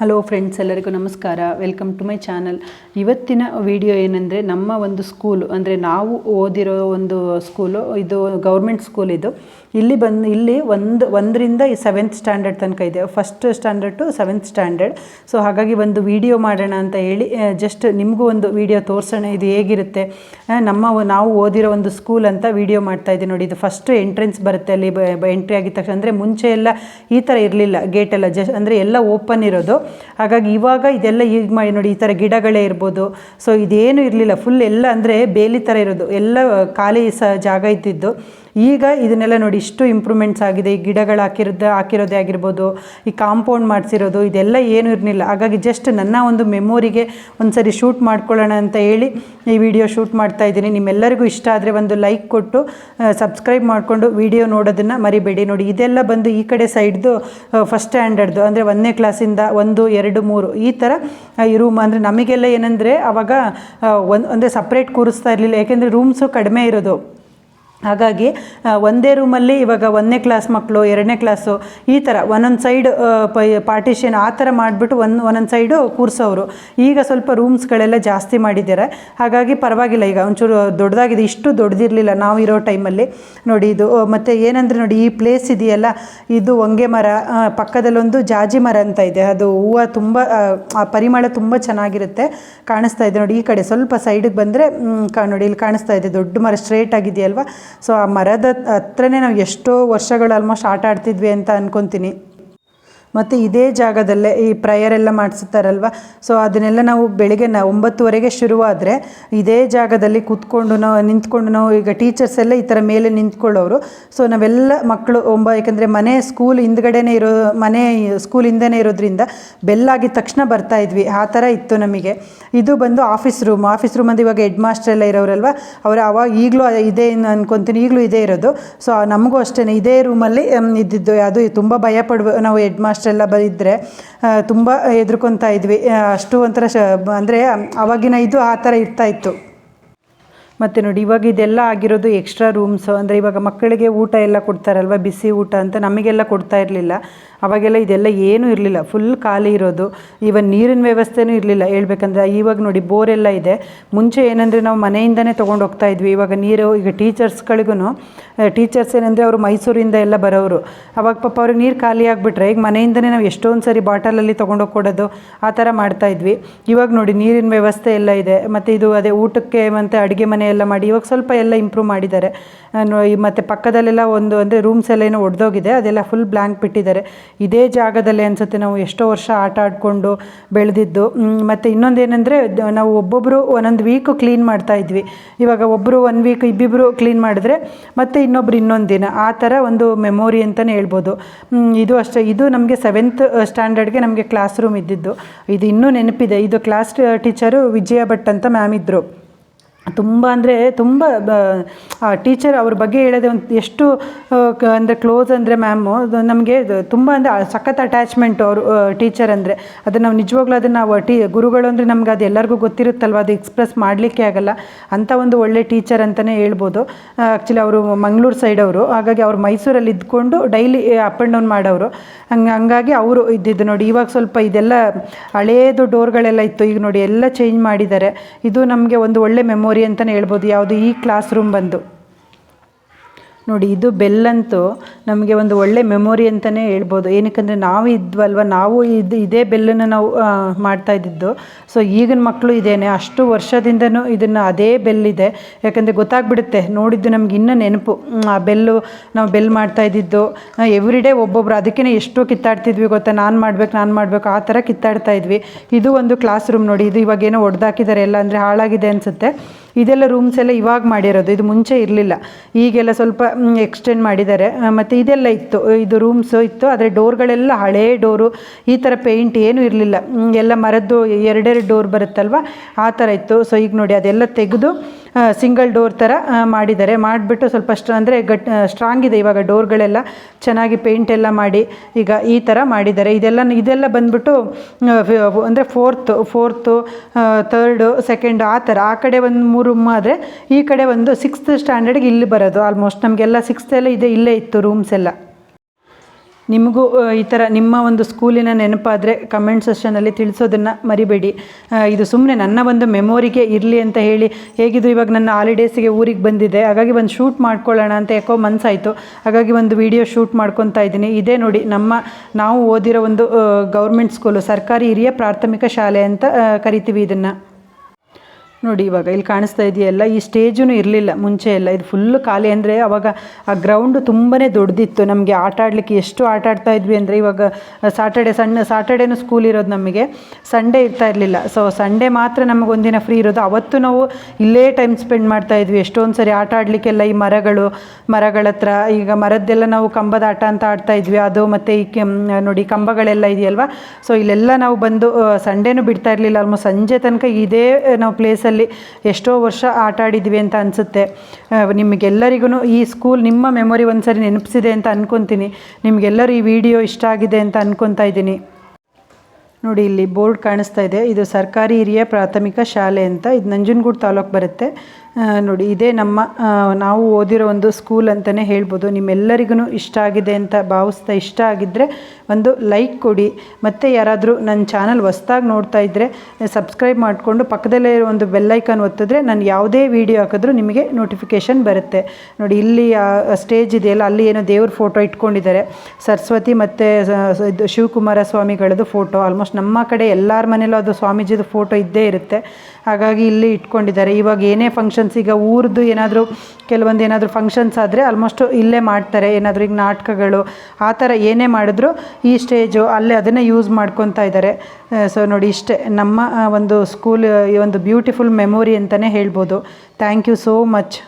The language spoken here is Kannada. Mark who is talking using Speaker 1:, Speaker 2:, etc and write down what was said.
Speaker 1: ಹಲೋ ಫ್ರೆಂಡ್ಸ್ ಎಲ್ಲರಿಗೂ ನಮಸ್ಕಾರ. ವೆಲ್ಕಮ್ ಟು ಮೈ ಚಾನಲ್ ಇವತ್ತಿನ ವಿಡಿಯೋ ಏನಂದರೆ, ನಮ್ಮ ಒಂದು ಸ್ಕೂಲು ಅಂದರೆ ನಾವು ಓದಿರೋ ಒಂದು ಸ್ಕೂಲು ಇದು ಗೌರ್ಮೆಂಟ್ ಸ್ಕೂಲ್ ಇದು. ಇಲ್ಲಿ ಬಂದು, ಇಲ್ಲಿ ಒಂದು, ಒಂದರಿಂದ ಈ ಸೆವೆಂತ್ ಸ್ಟ್ಯಾಂಡರ್ಡ್ ತನಕ ಇದೆ. First standard to seventh standard so ಹಾಗಾಗಿ ಒಂದು ವಿಡಿಯೋ ಮಾಡೋಣ ಅಂತ ಹೇಳಿ ಜಸ್ಟ್ ನಿಮಗೂ ಒಂದು ವಿಡಿಯೋ ತೋರಿಸೋಣ. ಇದು ಹೇಗಿರುತ್ತೆ? ನಮ್ಮ ನಾವು ಓದಿರೋ ಒಂದು ಸ್ಕೂಲ್ ಅಂತ ವಿಡಿಯೋ ಮಾಡ್ತಾ ಇದ್ದೀನಿ ನೋಡಿ. ಇದು ಫಸ್ಟ್ ಎಂಟ್ರೆನ್ಸ್ ಬರುತ್ತೆ ಅಲ್ಲಿ ಎಂಟ್ರಿ ಆಗಿದ ತಕ್ಷಣ. ಅಂದರೆ ಮುಂಚೆ ಎಲ್ಲ ಈ ಥರ ಇರಲಿಲ್ಲ ಗೇಟ್ ಎಲ್ಲ. ಜಸ್ಟ್ ಅಂದರೆ ಎಲ್ಲ ಓಪನ್ ಇರೋದು. ಹಾಗಾಗಿ ಇವಾಗ ಇದೆಲ್ಲ ಈಗ ಮಾಡಿ ನೋಡಿ, ಈ ಥರ ಗಿಡಗಳೇ ಇರ್ಬೋದು. ಸೊ ಇದೇನು ಇರಲಿಲ್ಲ. ಫುಲ್ ಎಲ್ಲ ಅಂದರೆ ಬೇಲಿ ಥರ ಇರೋದು. ಎಲ್ಲ ಖಾಲಿ ಸ, ಜಾಗ ಇದ್ದಿದ್ದು. ಈಗ ಇದನ್ನೆಲ್ಲ ನೋಡಿ ಇಷ್ಟು ಇಂಪ್ರೂವ್ಮೆಂಟ್ಸ್ ಆಗಿದೆ, ಈ ಗಿಡಗಳು ಹಾಕಿರೋದು, ಹಾಕಿರೋದೇ ಆಗಿರ್ಬೋದು, ಈ ಕಾಂಪೌಂಡ್ ಮಾಡಿಸಿರೋದು, ಇದೆಲ್ಲ ಏನೂ ಇರಲಿಲ್ಲ ಹಾಗಾಗಿ ಜಸ್ಟ್ ನನ್ನ ಒಂದು ಮೆಮೊರಿಗೆ ಒಂದು ಸರಿ ಶೂಟ್ ಮಾಡ್ಕೊಳ್ಳೋಣ ಅಂತ ಹೇಳಿ ಈ ವಿಡಿಯೋ ಶೂಟ್ ಮಾಡ್ತಾ ಇದ್ದೀನಿ. ನಿಮ್ಮೆಲ್ಲರಿಗೂ ಇಷ್ಟ ಆದರೆ ಒಂದು ಲೈಕ್ ಕೊಟ್ಟು ಸಬ್ಸ್ಕ್ರೈಬ್ ಮಾಡಿಕೊಂಡು ವಿಡಿಯೋ ನೋಡೋದನ್ನು ಮರಿಬೇಡಿ. ನೋಡಿ, ಇದೆಲ್ಲ ಬಂದು ಈ ಕಡೆ ಸೈಡ್ದು ಫಸ್ಟ್ ಸ್ಟ್ಯಾಂಡರ್ಡ್ದು ಅಂದರೆ ಒಂದನೇ ಕ್ಲಾಸಿಂದ ಒಂದು, ಎರಡು, ಮೂರು, ಈ ಥರ ಈ ರೂಮ್ ಅಂದರೆ ನಮಗೆಲ್ಲ ಏನಂದರೆ ಅವಾಗ ಒಂದು, ಅಂದರೆ ಸಪ್ರೇಟ್ ಕೂರಿಸ್ತಾ ಇರಲಿಲ್ಲ. ಯಾಕೆಂದರೆ ರೂಮ್ಸು ಕಡಿಮೆ ಇರೋದು. ಹಾಗಾಗಿ ಒಂದೇ ರೂಮಲ್ಲಿ ಇವಾಗ ಒಂದನೇ ಕ್ಲಾಸ್ ಮಕ್ಕಳು ಎರಡನೇ ಕ್ಲಾಸು ಈ ಥರ ಒಂದೊಂದು ಸೈಡ್ ಪಾರ್ಟಿಷನ್ ಆ ಥರ ಮಾಡಿಬಿಟ್ಟು ಒಂದು ಒಂದೊಂದು ಸೈಡು ಕೂರಿಸೋರು ಈಗ ಸ್ವಲ್ಪ ರೂಮ್ಸ್ಗಳೆಲ್ಲ ಜಾಸ್ತಿ ಮಾಡಿದ್ದಾರೆ. ಹಾಗಾಗಿ ಪರವಾಗಿಲ್ಲ ಈಗ ಒಂಚೂರು ದೊಡ್ಡದಾಗಿದೆ ಇಷ್ಟು ದೊಡ್ಡದಿರಲಿಲ್ಲ ನಾವು ಇರೋ ಟೈಮಲ್ಲಿ ನೋಡಿ ಇದು ಮತ್ತು ಏನಂದರೆ ನೋಡಿ ಈ ಪ್ಲೇಸ್ ಇದೆಯಲ್ಲ ಇದು ಹೊಂಗೆ ಮರ ಪಕ್ಕದಲ್ಲೊಂದು ಜಾಜಿ ಮರ ಅಂತ ಇದೆ. ಅದು ಹೂವು ತುಂಬ ಆ, ಪರಿಮಳ ತುಂಬ ಚೆನ್ನಾಗಿರುತ್ತೆ ಕಾಣಿಸ್ತಾ ಇದೆ. ನೋಡಿ ಈ ಕಡೆ ಸ್ವಲ್ಪ ಸೈಡಿಗೆ ಬಂದರೆ ನೋಡಿ ಇಲ್ಲಿ ಕಾಣಿಸ್ತಾ ಇದೆ. ದೊಡ್ಡ ಮರ ಸ್ಟ್ರೇಟ್ ಆಗಿದೆಯಲ್ವಾ? ಸೊ ಆ ಮರದ ಹತ್ರನೇ ನಾವು ಎಷ್ಟೋ ವರ್ಷಗಳು ಆಲ್ಮೋಸ್ಟ್ ಆಟ ಆಡ್ತಿದ್ವಿ ಅಂತ ಅನ್ಕೊತೀನಿ. ಮತ್ತು ಇದೇ ಜಾಗದಲ್ಲೇ ಈ ಪ್ರಯರ್ ಎಲ್ಲ ಮಾಡಿಸ್ತಾರಲ್ವ? ಸೊ ಅದನ್ನೆಲ್ಲ ನಾವು ಬೆಳಿಗ್ಗೆ ನ, ಒಂಬತ್ತುವರೆಗೆ ಶುರುವಾದರೆ ಇದೇ ಜಾಗದಲ್ಲಿ ಕೂತ್ಕೊಂಡು ನಾವು, ನಿಂತ್ಕೊಂಡು ನಾವು ಈಗ ಟೀಚರ್ಸ್ ಎಲ್ಲ ಈ ಥರ ಮೇಲೆ ನಿಂತ್ಕೊಳ್ಳೋರು. ಸೊ ನಾವೆಲ್ಲ ಮಕ್ಕಳು ಒಂಬ ಯಾಕಂದರೆ ಮನೆ ಸ್ಕೂಲ್ ಹಿಂದ್ಗಡೆನೇ ಇರೋ, ಮನೆ ಸ್ಕೂಲ್ ಹಿಂದೆನೇ ಇರೋದ್ರಿಂದ ಬೆಲ್ಲಾಗಿದ ತಕ್ಷಣ ಬರ್ತಾ ಇದ್ವಿ. ಆ ಥರ ಇತ್ತು ನಮಗೆ. ಇದು ಬಂದು ಆಫೀಸ್ ರೂಮ್ ಆಫೀಸ್ ರೂಮ್ ಅಂದರೆ ಇವಾಗ ಹೆಡ್ ಮಾಸ್ಟರ್ ಎಲ್ಲ ಇರೋರಲ್ವ? ಅವರು ಅವಾಗ ಈಗಲೂ ಇದೇ ಅನ್ಕೊತೀನಿ. ಈಗಲೂ ಇದೇ ಇರೋದು. ಸೊ ನಮಗೂ ಅಷ್ಟೇ ಇದೇ ರೂಮಲ್ಲಿ ಇದ್ದಿದ್ದು, ಅದು ತುಂಬ ಭಯ ಪಡುವ ನಾವು ಹೆಡ್ ಮಾಸ್ಟರ್ ಎಲ್ಲ ಬಂದಿದ್ದರೆ ತುಂಬ ಹೆದ್ರುಕೊತಾ ಇದ್ವಿ. ಅಷ್ಟು ಒಂಥರ ಶ, ಅಂದರೆ ಆವಾಗಿನ ಇದು ಆ ಥರ ಇರ್ತಾ ಇತ್ತು. ಮತ್ತು ನೋಡಿ, ಇವಾಗ ಇದೆಲ್ಲ ಆಗಿರೋದು ಎಕ್ಸ್ಟ್ರಾ ರೂಮ್ಸ್ ಅಂದರೆ ಇವಾಗ ಮಕ್ಕಳಿಗೆ ಊಟ ಎಲ್ಲ ಕೊಡ್ತಾರಲ್ವ, ಬಿಸಿ ಊಟ ಅಂತ ನಮಗೆಲ್ಲ ಕೊಡ್ತಾ ಇರಲಿಲ್ಲ. ಅವಾಗೆಲ್ಲ ಇದೆಲ್ಲ ಏನೂ ಇರಲಿಲ್ಲ ಫುಲ್ ಖಾಲಿ ಇರೋದು. ಈವನ್ ನೀರಿನ ವ್ಯವಸ್ಥೆನೂ ಇರಲಿಲ್ಲ. ಹೇಳ್ಬೇಕಂದ್ರೆ, ಇವಾಗ ನೋಡಿ ಬೋರೆಲ್ಲ ಇದೆ. ಮುಂಚೆ ಏನಂದರೆ ನಾವು ಮನೆಯಿಂದನೇ ತೊಗೊಂಡು ಹೋಗ್ತಾ ಇದ್ವಿ. ಇವಾಗ ನೀರು, ಈಗ ಟೀಚರ್ಸ್ಗಳಿಗೂ ಟೀಚರ್ಸ್ ಏನಂದರೆ ಅವರು ಮೈಸೂರಿಂದ ಎಲ್ಲ ಬರೋರು ಅವಾಗ ಪಾಪ ಅವ್ರಿಗೆ ನೀರು ಖಾಲಿ ಆಗಿಬಿಟ್ರೆ, ಈಗ ಮನೆಯಿಂದನೇ ನಾವು ಎಷ್ಟೊಂದು ಸರಿ ಬಾಟಲಲ್ಲಿ ತೊಗೊಂಡೋಗಿ ಕೊಡೋದು, ಆ ಥರ ಮಾಡ್ತಾ ಇದ್ವಿ. ಇವಾಗ ನೋಡಿ ನೀರಿನ ವ್ಯವಸ್ಥೆ ಎಲ್ಲ ಇದೆ. ಮತ್ತು ಇದು ಅದೇ ಊಟಕ್ಕೆ ಮತ್ತು ಅಡುಗೆ ಮನೆ ಎಲ್ಲ ಮಾಡಿ, ಇವಾಗ ಸ್ವಲ್ಪ ಎಲ್ಲ ಇಂಪ್ರೂವ್ ಮಾಡಿದ್ದಾರೆ. ಮತ್ತು ಪಕ್ಕದಲ್ಲೆಲ್ಲ ಒಂದು ಅಂದರೆ ರೂಮ್ಸ್ ಎಲ್ಲ ಏನೋ ಒಡೆದೋಗಿದೆ, ಅದೆಲ್ಲ ಫುಲ್ ಬ್ಲ್ಯಾಂಕ್ ಬಿಟ್ಟಿದ್ದಾರೆ. ಇದೇ ಜಾಗದಲ್ಲಿ ಅನಿಸುತ್ತೆ ನಾವು ಎಷ್ಟೋ ವರ್ಷ ಆಟ ಆಡಿಕೊಂಡು ಬೆಳೆದಿದ್ದು. ಮತ್ತು ಇನ್ನೊಂದು ಏನಂದರೆ ನಾವು ಒಬ್ಬೊಬ್ಬರು ಒಂದೊಂದು ವೀಕು ಕ್ಲೀನ್ ಮಾಡ್ತಾ ಇದ್ವಿ. ಇವಾಗ ಒಬ್ಬರು ಒನ್ ವೀಕ್ ಇಬ್ಬಿಬ್ಬರು ಕ್ಲೀನ್ ಮಾಡಿದ್ರೆ ಮತ್ತು ಇನ್ನೊಬ್ರು ಇನ್ನೊಂದು ದಿನ. ಆ ಥರ ಒಂದು ಮೆಮೊರಿ ಅಂತಲೇ ಹೇಳ್ಬೋದು. ಇದು ಅಷ್ಟೇ. ಇದು ನಮಗೆ ಸೆವೆಂತ್ ಸ್ಟ್ಯಾಂಡರ್ಡ್ಗೆ ನಮಗೆ ಕ್ಲಾಸ್ ರೂಮ್ ಇದ್ದಿದ್ದು. ಇದು ಇನ್ನೂ ನೆನಪಿದೆ. ಇದು ಕ್ಲಾಸ್ ಟೀಚರು ವಿಜಯ ಭಟ್ ಅಂತ ಮ್ಯಾಮ್ ಇದ್ದರು ತುಂಬ ಅಂದರೆ ತುಂಬ ಟೀಚರ್ ಅವ್ರ ಬಗ್ಗೆ ಹೇಳೋದೇ ಒಂದು ಎಷ್ಟು ಅಂದರೆ ಕ್ಲೋಸ್ ಅಂದರೆ ಮ್ಯಾಮು ನಮಗೆ ತುಂಬ ಅಂದರೆ ಸಖತ್ ಅಟ್ಯಾಚ್ಮೆಂಟು ಅವರು ಟೀಚರ್ ಅಂದರೆ. ಅದು ನಾವು ನಿಜವಾಗ್ಲೂ ಅದನ್ನು ನಾವು ಟೀ ಗುರುಗಳು ಅಂದರೆ ನಮ್ಗೆ ಅದು ಎಲ್ಲರಿಗೂ ಗೊತ್ತಿರುತ್ತಲ್ವ? ಅದು ಎಕ್ಸ್ಪ್ರೆಸ್ ಮಾಡಲಿಕ್ಕೆ ಆಗಲ್ಲ. ಅಂಥ ಒಂದು ಒಳ್ಳೆ ಟೀಚರ್ ಅಂತಲೇ ಹೇಳ್ಬೋದು. ಆ್ಯಕ್ಚುಲಿ ಅವರು ಮಂಗಳೂರು ಸೈಡ್ ಅವರು. ಹಾಗಾಗಿ ಅವ್ರು ಮೈಸೂರಲ್ಲಿ ಇದ್ಕೊಂಡು ಡೈಲಿ ಅಪ್ ಆ್ಯಂಡ್ ಡೌನ್ ಮಾಡೋರು ಹಂಗೆ, ಹಂಗಾಗಿ ಅವರು ಇದ್ದಿದ್ದು ನೋಡಿ, ಇವಾಗ ಸ್ವಲ್ಪ ಇದೆಲ್ಲ ಹಳೇದು ಡೋರ್ಗಳೆಲ್ಲ ಇತ್ತು. ಈಗ ನೋಡಿ, ಎಲ್ಲ ಚೇಂಜ್ ಮಾಡಿದ್ದಾರೆ. ಇದು ನಮಗೆ ಒಂದು ಒಳ್ಳೆ ಮೆಮೊರಿ ಅಂತಲೇ ಹೇಳ್ಬೋದು. ಯಾವುದು ಈ ಕ್ಲಾಸ್ ರೂಮ್ ಬಂದು. ನೋಡಿ, ಇದು ಬೆಲ್ಲಂತೂ ನಮಗೆ ಒಂದು ಒಳ್ಳೆ ಮೆಮೊರಿ ಅಂತಲೇ ಹೇಳ್ಬೋದು. ಏನಕ್ಕಂದರೆ ನಾವು ಇದ್ವಲ್ವ? ನಾವು ಇದು, ಇದೇ ಬೆಲ್ಲನ್ನು ನಾವು ಮಾಡ್ತಾ ಇದ್ದಿದ್ದು. ಸೊ ಈಗಿನ ಮಕ್ಕಳು ಇದೇನೆ. ಅಷ್ಟು ವರ್ಷದಿಂದನೂ ಇದನ್ನು ಅದೇ ಬೆಲ್ಲಿದೆ. ಯಾಕಂದರೆ ಗೊತ್ತಾಗ್ಬಿಡುತ್ತೆ. ನೋಡಿದ್ದು ನಮ್ಗೆ ಇನ್ನೂ ನೆನಪು. ಆ ಬೆಲ್ಲು ನಾವು ಬೆಲ್ ಮಾಡ್ತಾ ಇದ್ದಿದ್ದು. ಎವ್ರಿ ಡೇ ಒಬ್ಬೊಬ್ರು ಅದಕ್ಕೇ ಎಷ್ಟು ಕಿತ್ತಾಡ್ತಿದ್ವಿ ಗೊತ್ತಾ? ನಾನು ಮಾಡ್ಬೇಕು, ನಾನು ಮಾಡಬೇಕು. ಆ ಥರ ಕಿತ್ತಾಡ್ತಾ ಇದ್ವಿ. ಇದು ಒಂದು ಕ್ಲಾಸ್ ರೂಮ್ ನೋಡಿ. ಇದು ಇವಾಗ ಏನೋ ಹೊಡೆದಾಕಿದ್ದಾರೆ ಎಲ್ಲ. ಅಂದರೆ ಹಾಳಾಗಿದೆ ಅನಿಸುತ್ತೆ. ಇದೆಲ್ಲ ರೂಮ್ಸ್ ಎಲ್ಲ ಇವಾಗ ಮಾಡಿರೋದು. ಇದು ಮುಂಚೆ ಇರಲಿಲ್ಲ. ಈಗೆಲ್ಲ ಸ್ವಲ್ಪ ಎಕ್ಸ್ಟೆಂಡ್ ಮಾಡಿದ್ದಾರೆ. ಮತ್ತು ಇದೆಲ್ಲ ಇತ್ತು. ಇದು ರೂಮ್ಸು ಇತ್ತು. ಆದರೆ ಡೋರ್ಗಳೆಲ್ಲ ಹಳೇ ಡೋರು. ಈ ಥರ ಪೇಂಟ್ ಏನೂ ಇರಲಿಲ್ಲ. ಎಲ್ಲ ಮರದ್ದು ಎರಡೆರಡು ಡೋರ್ ಬರುತ್ತಲ್ವ? ಆ ಥರ ಇತ್ತು. ಸೊ ಈಗ ನೋಡಿ ಅದೆಲ್ಲ ತೆಗೆದು ಸಿಂಗಲ್ ಡೋರ್ ಥರ ಮಾಡಿದ್ದಾರೆ. ಮಾಡಿಬಿಟ್ಟು ಸ್ವಲ್ಪ ಸ್ಟ್ರ ಅಂದರೆ ಗಟ್ ಸ್ಟ್ರಾಂಗ್ ಇದೆ ಇವಾಗ ಡೋರ್ಗಳೆಲ್ಲ ಚೆನ್ನಾಗಿ ಪೇಂಟ್ ಎಲ್ಲ ಮಾಡಿ ಈಗ ಈ ಥರ ಮಾಡಿದ್ದಾರೆ. ಇದೆಲ್ಲ ಇದೆಲ್ಲ ಬಂದ್ಬಿಟ್ಟು ಅಂದರೆ ಫೋರ್ತು ಫೋರ್ತು ತರ್ಡು ಸೆಕೆಂಡು ಆ ಥರ ಆ ಕಡೆ ಒಂದು ಮೂರು ರೂಮ್ ಆದರೆ ಈ ಕಡೆ ಒಂದು ಸಿಕ್ಸ್ತ್ ಸ್ಟ್ಯಾಂಡರ್ಡ್ಗೆ ಇಲ್ಲಿ ಬರೋದು. ಆಲ್ಮೋಸ್ಟ್ ನಮಗೆಲ್ಲ ಸಿಕ್ಸ್ತ್ ಎಲ್ಲ ಇದೆ, ಇಲ್ಲೇ ಇತ್ತು ರೂಮ್ಸ್ ಎಲ್ಲ. ನಿಮಗೂ ಈ ಥರ ನಿಮ್ಮ ಒಂದು ಸ್ಕೂಲಿನ ನೆನಪಾದರೆ ಕಮೆಂಟ್ ಸೆಷನಲ್ಲಿ ತಿಳಿಸೋದನ್ನು ಮರಿಬೇಡಿ. ಇದು ಸುಮ್ಮನೆ ನನ್ನ ಒಂದು ಮೆಮೊರಿಗೆ ಇರಲಿ ಅಂತ ಹೇಳಿ ಹೇಗಿದ್ರು ಇವಾಗ ನನ್ನ ಹಾಲಿಡೇಸಿಗೆ ಊರಿಗೆ ಬಂದಿದೆ. ಹಾಗಾಗಿ ಒಂದು ಶೂಟ್ ಮಾಡ್ಕೊಳ್ಳೋಣ ಅಂತ ಯಾಕೋ ಮನಸ್ಸಾಯಿತು ಹಾಗಾಗಿ ಒಂದು ವಿಡಿಯೋ ಶೂಟ್ ಮಾಡ್ಕೊತಾ ಇದ್ದೀನಿ. ಇದೇ ನೋಡಿ ನಮ್ಮ, ನಾವು ಓದಿರೋ ಒಂದು ಗೌರ್ಮೆಂಟ್ ಸ್ಕೂಲು ಸರ್ಕಾರಿ ಹಿರಿಯ ಪ್ರಾಥಮಿಕ ಶಾಲೆ ಅಂತ ಕರಿತೀವಿ ಇದನ್ನು. ನೋಡಿ ಇವಾಗ ಇಲ್ಲಿ ಕಾಣಿಸ್ತಾ ಇದೆಯಲ್ಲ, ಈ ಸ್ಟೇಜೂ ಇರಲಿಲ್ಲ, ಮುಂಚೆ ಎಲ್ಲ. ಇದು ಫುಲ್ಲು ಖಾಲಿ ಅಂದರೆ ಅವಾಗ ಆ ಗ್ರೌಂಡು ತುಂಬಾ ದೊಡ್ಡದಿತ್ತು ನಮಗೆ ಆಟ ಆಡಲಿಕ್ಕೆ ಎಷ್ಟು ಆಟ ಆಡ್ತಾ ಇದ್ವಿ ಅಂದರೆ ಇವಾಗ ಸಾಟರ್ಡೆ ಸಣ್ಣ ಸಾಟರ್ಡೇನು ಸ್ಕೂಲ್ ಇರೋದು ನಮಗೆ. ಸಂಡೇ ಇರ್ತಾ ಇರಲಿಲ್ಲ. ಸೊ ಸಂಡೇ ಮಾತ್ರ ನಮಗೆ ಒಂದಿನ ಫ್ರೀ ಇರೋದು. ಅವತ್ತು ನಾವು ಇಲ್ಲೇ ಟೈಮ್ ಸ್ಪೆಂಡ್ ಮಾಡ್ತಾ ಇದ್ವಿ. ಎಷ್ಟೊಂದು ಸರಿ ಆಟ ಆಡಲಿಕ್ಕೆಲ್ಲ ಈ ಮರಗಳು, ಮರಗಳ ಹತ್ರ. ಈಗ ಮರದ್ದೆಲ್ಲ ನಾವು ಕಂಬದ ಆಟ ಅಂತ ಆಡ್ತಾ ಇದ್ವಿ. ಅದು ಮತ್ತು ಈ ನೋಡಿ ಕಂಬಗಳೆಲ್ಲ ಇದೆಯಲ್ವಾ? ಸೊ ಇಲ್ಲೆಲ್ಲ ನಾವು ಬಂದು ಸಂಡೇನೂ ಬಿಡ್ತಾ ಇರಲಿಲ್ಲ. ಆಲ್ಮೋಸ್ಟ್ ಸಂಜೆ ತನಕ ಇದೇ ನಾವು ನಾವು ಪ್ಲೇಸಲ್ಲಿ ಎಷ್ಟೋ ವರ್ಷ ಆಟ ಆಡಿದ್ವಿ ಅಂತ ಅನಿಸುತ್ತೆ. ನಿಮಗೆಲ್ಲರಿಗೂ ಈ ಸ್ಕೂಲ್ ನಿಮ್ಮ ಮೆಮೊರಿ ಒಂದ್ಸರಿ ನೆನಪಿಸಿದೆ ಅಂತ ಅನ್ಕೊತೀನಿ. ನಿಮಗೆಲ್ಲರೂ ಈ ವಿಡಿಯೋ ಇಷ್ಟ ಆಗಿದೆ ಅಂತ ಅನ್ಕೊತಾ ಇದ್ದೀನಿ. ನೋಡಿ, ಇಲ್ಲಿ ಬೋರ್ಡ್ ಕಾಣಿಸ್ತಾ ಇದೆ. ಇದು ಸರ್ಕಾರಿ ಹಿರಿಯ ಪ್ರಾಥಮಿಕ ಶಾಲೆ ಅಂತ. ಇದು ನಂಜನಗೂಡು ತಾಲೂಕು ಬರುತ್ತೆ. ನೋಡಿ, ಇದೇ ನಮ್ಮ ನಾವು ಓದಿರೋ ಒಂದು ಸ್ಕೂಲ್ ಅಂತಲೇ ಹೇಳ್ಬೋದು. ನಿಮ್ಮೆಲ್ಲರಿಗೂ ಇಷ್ಟ ಆಗಿದೆ ಅಂತ ಭಾವಿಸ್ತಾ ಇಷ್ಟ ಆಗಿದ್ದರೆ ಒಂದು ಲೈಕ್ ಕೊಡಿ. ಮತ್ತು ಯಾರಾದರೂ ನನ್ನ ಚಾನಲ್ ಹೊಸ್ದಾಗಿ ನೋಡ್ತಾ ಇದ್ದರೆ ಸಬ್ಸ್ಕ್ರೈಬ್ ಮಾಡಿಕೊಂಡು ಪಕ್ಕದಲ್ಲೇ ಇರೋ ಒಂದು ಬೆಲ್ಲೈಕನ್ ಒತ್ತಿದ್ರೆ ನಾನು ಯಾವುದೇ ವೀಡಿಯೋ ಹಾಕಿದ್ರೂ ನಿಮಗೆ ನೋಟಿಫಿಕೇಷನ್ ಬರುತ್ತೆ. ನೋಡಿ, ಇಲ್ಲಿ ಸ್ಟೇಜ್ ಇದೆಯಲ್ಲ ಅಲ್ಲಿ ಏನೋ ದೇವ್ರ ಫೋಟೋ ಇಟ್ಕೊಂಡಿದ್ದಾರೆ. ಸರಸ್ವತಿ ಮತ್ತು ಇದು ಶಿವಕುಮಾರ ಸ್ವಾಮಿಗಳದ್ದು ಫೋಟೋ ಆಲ್ಮೋಸ್ಟ್ ನಮ್ಮ ಕಡೆ ಎಲ್ಲರ ಮನೇಲೂ ಅದು ಸ್ವಾಮೀಜಿದು ಫೋಟೋ ಇದ್ದೇ ಇರುತ್ತೆ. ಹಾಗಾಗಿ ಇಲ್ಲಿ ಇಟ್ಕೊಂಡಿದ್ದಾರೆ. ಇವಾಗ ಏನೇ ಫಂಕ್ಷನ್ಸ್ ಈಗ ಊರದ್ದು ಏನಾದರೂ ಕೆಲವೊಂದು ಏನಾದರೂ ಫಂಕ್ಷನ್ಸ್ ಆದರೆ ಆಲ್ಮೋಸ್ಟು ಇಲ್ಲೇ ಮಾಡ್ತಾರೆ, ಏನಾದರೂ ಈಗ ನಾಟಕಗಳು, ಆ ಥರ ಏನೇ ಮಾಡಿದ್ರು ಈ ಸ್ಟೇಜು ಅಲ್ಲೇ ಅದನ್ನೇ ಯೂಸ್ ಮಾಡ್ಕೊತಾ ಇದ್ದಾರೆ ಸೊ ನೋಡಿ ಇಷ್ಟೇ, ನಮ್ಮ ಒಂದು ಸ್ಕೂಲ್ ಈ ಒಂದು ಬ್ಯೂಟಿಫುಲ್ ಮೆಮೊರಿ ಅಂತಲೇ ಹೇಳ್ಬೋದು. Thank you so much